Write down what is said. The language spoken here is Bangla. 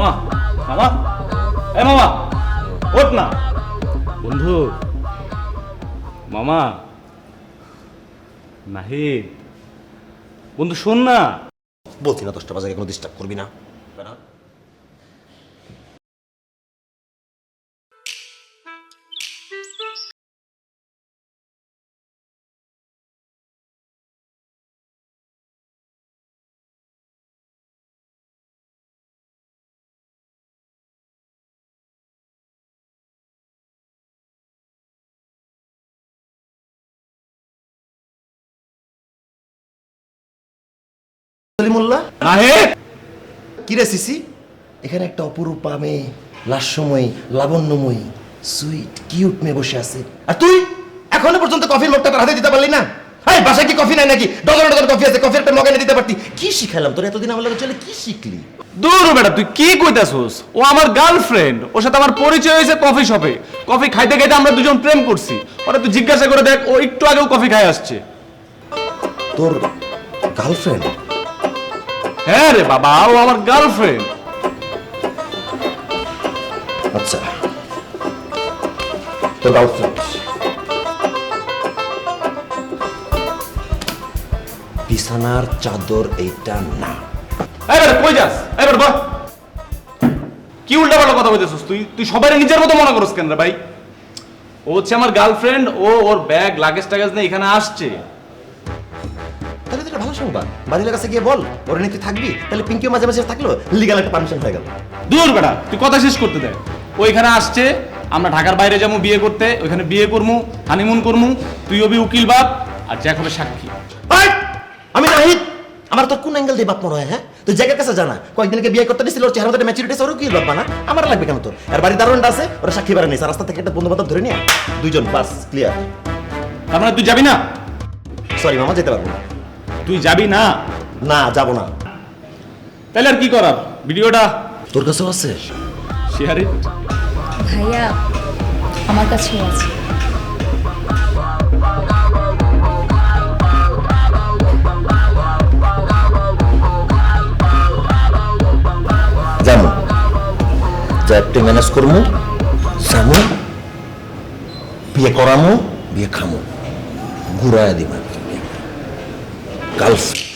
মামা মামা এ মামা ওঠ না। বন্ধু মামা নাহি বন্ধু শোন না। বলছি না দশটা বাজারে কোনো ডিস্টার্ব করবি না। সলিমুল্লাহ কিরে সিসি? এখানে একটা অপরূপা মেয়ে লাস্যময়ী লাবণ্যময়ী সুইট কিউট মেয়ে বসে আছে। আর তুই? এখনও পর্যন্ত কফির মগটা তার হাতে দিতে পারলি না? হাই বাসায় কি কফি নাই নাকি? ডজন ডজন কফি আছে কফির একটা মগে দিতে পারতি। কি শিখাইলাম তোর? এতদিন আমার লাগে চলে কি শিখলি? দূর বেটা তুই কি কইতাছস? ও আমার গার্লফ্রেন্ড ওর সাথে আমার পরিচয় হয়েছে কফি শপে। কফি খাইতে খাইতে আমরা দুজন প্রেম করছি। ওরা তুই জিজ্ঞাসা করে দেখ ও একটু আগেও কফি খাই আসছে। তোর গার্লফ্রেন্ড হ্যাঁ রে বাবা ও আমার গার্লফ্রেন্ড আচ্ছা। গার্লফ্রেন্ড বিছানার চাদর এইটা না। এবার কই যাস? এবার বল কি উল্টাপাল্টা কথা বলতেছিস তুই? তুই সবাই নিজের মতো মনে করস কেন রে ভাই? ও হচ্ছে আমার গার্লফ্রেন্ড ও ওর ব্যাগ লাগেজ টাগেজ নিয়ে এখানে আসছে। তাহলে তো এটা ভালো সংবাদ। বাড়ির কাছে গিয়ে বল ওরা নাকি থাকবি? তাহলে পিঙ্কিও মাঝে মাঝে থাকল লিগাল একটা পারমিশন হয়ে গেল। দূর বেটা তুই কথা শেষ করতে দে। ও এখানে আসছে আমরা ঢাকার বাইরে যাব বিয়ে করতে। ওইখানে বিয়ে করমু হানিমুন করমু। তুই হবি উকিল বাপ আর জ্যাক হবে সাক্ষী। আমি নাহিদ। আমার তোর কোন অ্যাঙ্গেল দিয়ে বাপ মনে হয় হ্যাঁ? তুই জায়গার কাছে জানা কয়েকদিনকে বিয়ে করতে দিছিল ওর চেহারা ম্যাচুরিটি ওরও কি বাপ না আমার লাগবে কেন তোর? আর বাড়ি দারোয়ানটা আছে ওরা সাক্ষী বাড়া নিয়েছে। রাস্তা থেকে একটা বন্ধু বান্ধব ধরে নিয়ে দুইজন বাস ক্লিয়ার তার মানে তুই যাবি না? সরি মামা যেতে পারব না। তুই যাবি না? না যাব না। তাহলে আর কি করার? ভিডিওটা? তোর কাছেও আছে? শেয়ার ইট ভাইয়া আমার কাছেও আছে। জানো যা একটু ম্যানেজ করমু জানো বিয়ে করামু বিয়ে খামু। ঘুরায় দিবা গার্লফ্রেন্ড